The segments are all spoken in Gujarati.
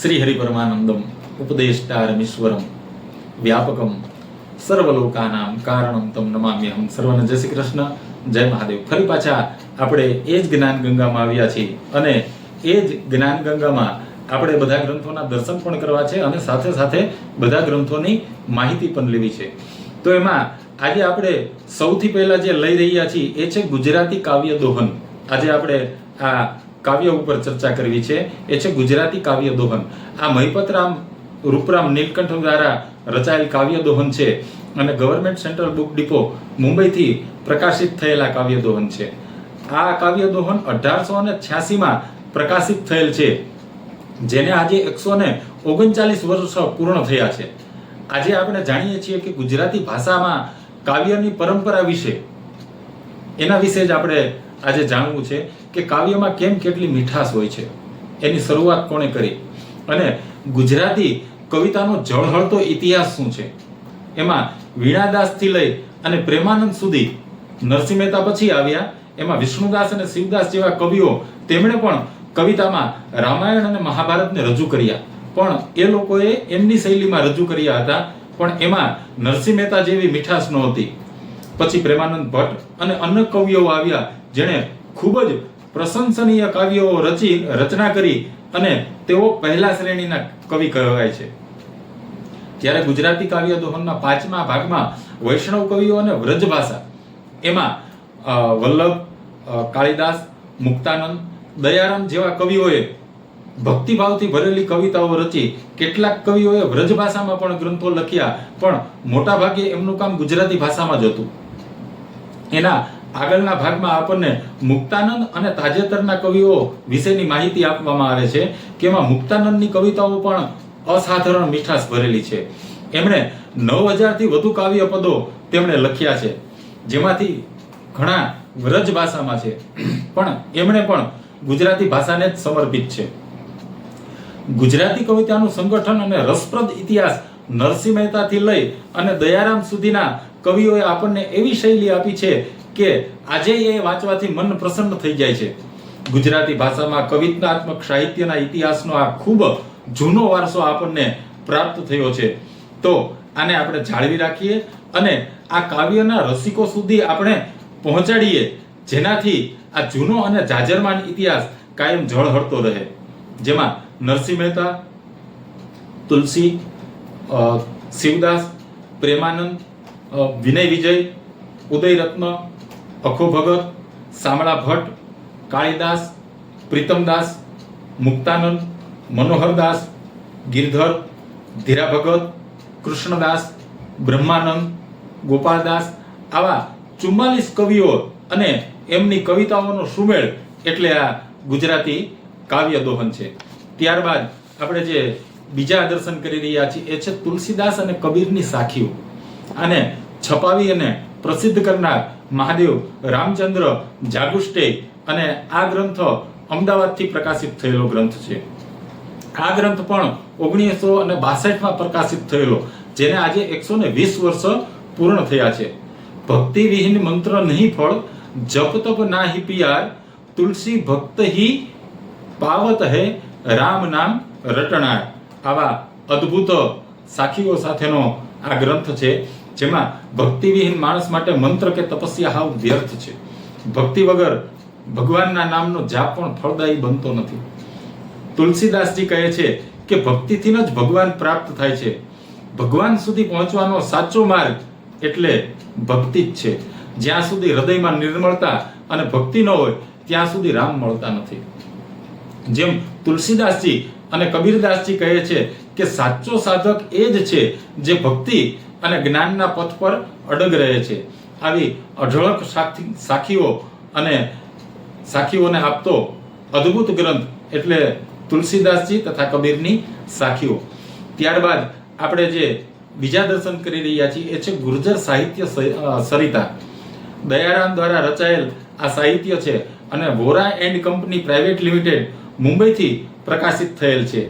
શ્રી હરિપરમાનંદમ ઉપદેષ્ટારમીશ્વરમ વ્યાપકમ સર્વલોકાનામ કારણમ તમ નમામ્યહમ સર્વને જય શ્રી કૃષ્ણ જય મહાદેવ ફરી પાછા આપણે એ જ જ્ઞાન ગંગામાં આવ્યા છીએ અને એ જ જ્ઞાન ગંગામાં આપણે બધા ગ્રંથોના દર્શન પણ કરવા છે અને સાથે સાથે બધા ગ્રંથોની માહિતી પણ લેવી છે. તો એમાં આજે આપણે સૌથી પહેલા જે લઈ રહ્યા છીએ એ છે ગુજરાતી કાવ્ય દોહન. આજે આપણે આ કાવ્ય ઉપર ચર્ચા કરવી છે. એ છે ગુજરાતી કાવ્ય દોહન. આ મહિપતરામ, રૂપરામ નીલકંઠ દ્વારા રચાયેલ કાવ્ય દોહન છે અને ગવર્મેન્ટ સેન્ટ્રલ બુક ડિપો મુંબઈથી પ્રકાશિત થયેલા કાવ્ય દોહન છે. આ કાવ્ય દોહન અઢારસો અને છ્યાસીમાં પ્રકાશિત થયેલ છે, જેને આજે એકસો ને ઓગણચાલીસ વર્ષ પૂર્ણ થયા છે. આજે આપણે જાણીએ છીએ કે ગુજરાતી ભાષામાં કાવ્યની પરંપરા વિશે. એના વિશે જ આપણે આજે જાણવું છે કે કાવ્યમાં કેમ કેટલી મીઠાશ હોય છે. એની શરૂઆત કોણે કરી? અને ગુજરાતી કવિતાનો જળહળતો ઇતિહાસ શું છે? એમાં વીણાદાસથી લઈ અને પ્રેમાનંદ સુધી નરસિંહ મહેતા પછી આવ્યા. એમાં વિષ્ણુદાસ અને શિવદાસ જેવા કવિઓ તેમણે પણ કવિતામાં રામાયણ અને મહાભારતને રજૂ કર્યા. પણ એ લોકોએ એમની શૈલીમાં રજૂ કર્યા હતા, પણ એમાં નરસિંહ મહેતા જેવી મીઠાશ નહોતી. પછી પ્રેમાનંદ ભટ્ટ અને અન્ય કવિઓ આવ્યા જેણે ખૂબ જ પ્રશંસનીય કાવ્યો રચી, રચના કરી અને તેઓ પહેલા શ્રેણીના કવિ કહેવાય છે. જ્યારે ગુજરાતી કાવ્ય દોહનના પાંચમા ભાગમાં વૈષ્ણવ કવિઓ અને વ્રજ ભાષા, એમાં વલ્લભ કાળિદાસ, મુક્તાનંદ, દયારામ જેવા કવિઓએ ભક્તિભાવથી ભરેલી કવિતાઓ રચી કેટલાક કવિઓએ વ્રજ ભાષામાં પણ ગ્રંથો લખ્યા, પણ મોટા ભાગે એમનું કામ ગુજરાતી ભાષામાં જ હતું. એના આગળના ભાગમાં આપણને મુક્તાનંદ અને તાજેતરના કવિઓ વિશેની માહિતી આપવામાં આવે છે કે મુક્તાનંદની કવિતાઓ પણ અસાધારણ મીઠાશ ભરેલી છે. એમણે નવ હજારથી વધુ કાવ્ય પદો તેમણે લખ્યા છે, જેમાંથી ઘણા વ્રજ ભાષામાં છે. પણ એમણે પણ ગુજરાતી ભાષાને જ સમર્પિત છે. ગુજરાતી કવિતાનું સંગઠન અને રસપ્રદ ઇતિહાસ નરસિંહ મહેતાથી લઈ અને દયારામ સુધીના કવિઓએ આપણને એવી શૈલી આપી છે કે આજે એ વાંચવાથી મન પ્રસન્ન થઈ જાય છે. ગુજરાતી ભાષામાં કવિતાત્મક સાહિત્યના ઇતિહાસનો આ ખૂબ જૂનો વારસો આપણને પ્રાપ્ત થયો છે. તો આને આપણે જાળવી રાખીએ અને આ કાવ્યના રસિકો સુધી આપણે પહોંચાડીએ, જેનાથી આ જૂનો અને જાજરમાન ઇતિહાસ કાયમ ઝળહળતો રહે. જેમાં નરસિંહ મહેતા, તુલસી શિવદાસ, પ્રેમાનંદ વિનય વિજય, ઉદયરત્ન અખો ભગત શામળા ભટ્ટ, કાળીદાસ, પ્રીતમદાસ, મુક્તાનંદ, મનોહરદાસ, ગિરધર, ધીરા ભગત, કૃષ્ણદાસ, બ્રહ્માનંદ, ગોપાલદાસ આવા ચુમ્માલીસ કવિઓ અને એમની કવિતાઓનો સુમેળ એટલે આ ગુજરાતી કાવ્ય દોહન છે. ત્યારબાદ આપણે જે બીજા દર્શન કરી રહ્યા છીએ એ છે તુલસીદાસ અને કબીરની સાખીઓ. આને છપાવી અને પ્રસિદ્ધ કરનાર મહાદેવ રામચંદ્ર જાગુષ્ટે અને આ ગ્રંથ અમદાવાદથી પ્રકાશિત થયેલો ગ્રંથ છે. આ ગ્રંથ પણ ઓગણીસો અને બાસઠમાં પ્રકાશિત થયેલો, જેને આજે એકસો ને વીસ વર્ષ પૂર્ણ થયા છે. ભક્તિ વિહીન મંત્ર નહીં ફળ, જપ તપ નાહી પિયાર, તુલસી ભક્ત હિ પાવત હે, રામ નામ રટણાર આવા અદ્ભુત સાખીઓ સાથેનો આ ગ્રંથ છે. જેમાં ભક્તિવિહીન માણસ માટે મંત્ર કે તપસ્યા હાવ વ્યર્થ છે. ભક્તિ વગર ભગવાનના નામનો જાપ પણ ફળદાયી બનતો નથી. તુલસીદાસજી કહે છે કે ભક્તિથી જ ભગવાન પ્રાપ્ત થાય છે. ભગવાન સુધી પહોંચવાનો સાચો માર્ગ એટલે ભક્તિ જ છે. જ્યાં સુધી હૃદયમાં નિર્મળતા અને ભક્તિ ન હોય, ત્યાં સુધી રામ મળતા નથી. જેમ તુલસીદાસજી અને કબીરદાસજી કહે છે કે સાચો સાધક એ જ છે જે ભક્તિ અને જ્ઞાનના પથ પર અડગ રહે છે. આવી અઢળક સાખી- સાખીઓ અને સાખીઓને આપતો અદ્ભુત ગ્રંથ એટલે તુલસીદાસજી તથા કબીરની સાખીઓ. ત્યારબાદ આપણે જે બીજા દર્શન કરી રહ્યા છીએ એ છે ગુર્જર સાહિત્ય સરિતા. દયારામ દ્વારા રચાયેલ આ સાહિત્ય છે અને Vora and company private limited મુંબઈથી પ્રકાશિત થયેલ છે.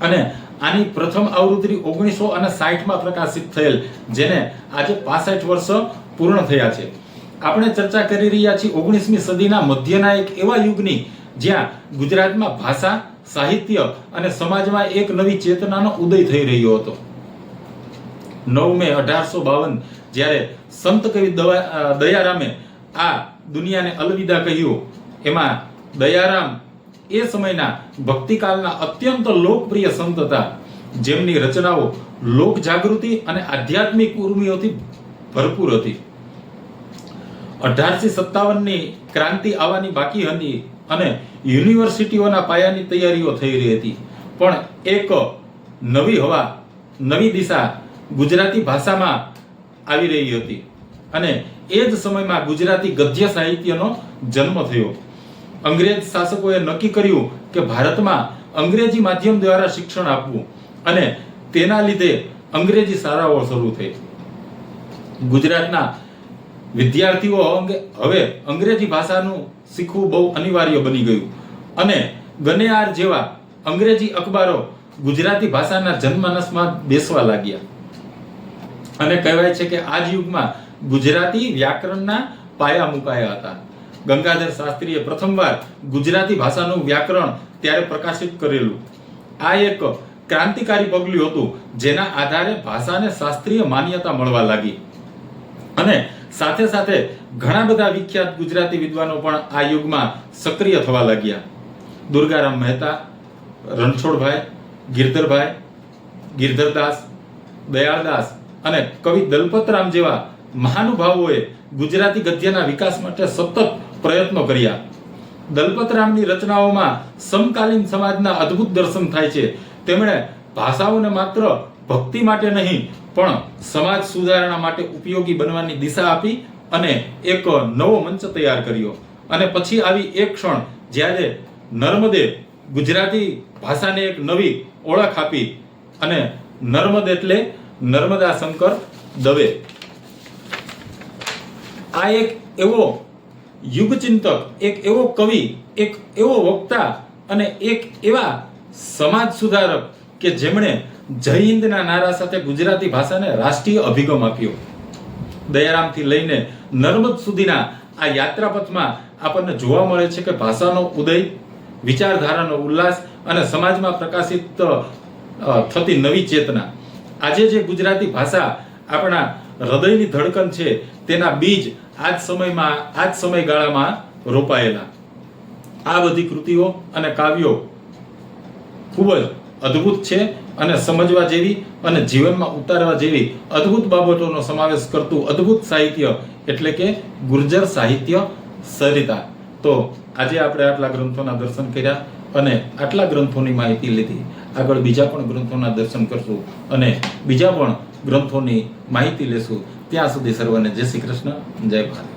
અને આની પ્રથમ આવૃત્તિ ઓગણીસો અને સાહીઠમાં પ્રકાશિત થયેલ, જેને આજે પાસઠ વર્ષ પૂર્ણ થયા છે. આપણે ચર્ચા કરી રહ્યા છીએ ઓગણીસમી સદીના મધ્યના એક એવા યુગની, જ્યાં ગુજરાતમાં ભાષા, સાહિત્ય અને સમાજમાં એક નવી ચેતનાનો ઉદય થઈ રહ્યો હતો. નવ મે અઢારસો બાવન, જ્યારે સંત કવિ દયારામે આ દુનિયાને અલવિદા કહ્યું. એમાં દયારામ એ સમયના ભક્તિકાળના અત્યંત લોકપ્રિય સંત હતા. જેમની રચનાઓ લોક જાગૃતિ અને આધ્યાત્મિક ઉર્મિઓથી ભરપૂર હતી. અઢારસો સત્તાવનની ક્રાંતિ આવવાની બાકી હતી અને યુનિવર્સિટીઓના પાયાની તૈયારીઓ થઈ રહી હતી. પણ એક નવી હવા, નવી દિશા ગુજરાતી ભાષામાં આવી રહી હતી. અને એ જ સમયમાં ગુજરાતી ગદ્ય સાહિત્યનો જન્મ થયો. અંગ્રેજ શાસકોએ નક્કી કર્યું કે ભારતમાં અંગ્રેજી માધ્યમ દ્વારા શિક્ષણ આપવું અને તેના લીધે અંગ્રેજી શાળાઓ શરૂ થઈ. ગુજરાતના વિદ્યાર્થીઓ હવે અંગ્રેજી ભાષાનું શીખવું બહુ અનિવાર્ય બની ગયું અને ગનેઆર જેવા અંગ્રેજી અખબારો ગુજરાતી ભાષાના જનમાનસમાં બેસવા લાગ્યા. અને કહેવાય છે કે આ યુગમાં ગુજરાતી વ્યાકરણના પાયા મુકાયા હતા. ગંગાધર શાસ્ત્રીએ પ્રથમવાર ગુજરાતી ભાષાનું વ્યાકરણ ત્યારે પ્રકાશિત કરેલું. આ એક ક્રાંતિકારી પગલું હતું, જેના આધારે ભાષાને શાસ્ત્રીય માન્યતા મળવા લાગી. અને સાથે સાથે ઘણા બધા વિખ્યાત ગુજરાતી વિદ્વાનો પણ આ યુગમાં સક્રિય થવા લાગ્યા. દુર્ગારામ મહેતા, રણછોડભાઈ, ગિરધરભાઈ, ગિરધરદાસ, દયાળદાસ અને કવિ દલપતરામ જેવા મહાનુભાવોએ ગુજરાતી ગદ્યના વિકાસ માટે સતત પ્રયત્નો કર્યા. દલપતરામની રચનાઓમાં સમકાલીન સમાજના અદ્ભુત દર્શન થાય છે. તેમણે ભાષાઓને માત્ર ભક્તિ માટે નહીં, પણ સમાજ સુધારણા માટે ઉપયોગી બનવાની દિશા આપી અને એક નવો મંચ તૈયાર કર્યો. અને પછી આવી એક ક્ષણ જ્યારે નર્મદે ગુજરાતી ભાષાને એક નવી ઓળખ આપી અને નર્મદ એટલે નર્મદા શંકર દવે. આ એક એવો યુગચિંતક, એક એવો કવિ, એક એવો વક્તા અને એક એવા સમાજ સુધારક કે જેમણે જય હિન્દના નારા સાથે ગુજરાતી ભાષાને રાષ્ટ્રીય અભિગમ આપ્યો. દયારામથી લઈને નર્મદ સુધીના આ યાત્રાપથમાં આપણને જોવા મળે છે કે ભાષાનો ઉદય, વિચારધારાનો ઉલ્લાસ અને સમાજમાં પ્રકાશિત થતી નવી ચેતના. આજે જે ગુજરાતી ભાષા આપણા હૃદયની ધડકન છે, તેના બીજ આજ સમયમાં આ જ સમયગાળામાં રોપાયેલા. આ બધી કૃતિઓ અને કાવ્યો ખૂબ જ અદ્ભુત છે અને સમજવા જેવી અને જીવનમાં ઉતારવા જેવી અદ્ભુત બાબતોનો સમાવેશ કરતું અદ્ભુત સાહિત્ય એટલે કે ગુર્જર સાહિત્ય સરિતા. તો આજે આપણે આટલા ગ્રંથોના દર્શન કર્યા અને આટલા ગ્રંથોની માહિતી લીધી. આગળ બીજા પણ ગ્રંથોના દર્શન કરશું અને બીજા પણ ગ્રંથોની માહિતી લેશું. ત્યાં સુધી સર્વને જય શ્રી કૃષ્ણ જય ભારત.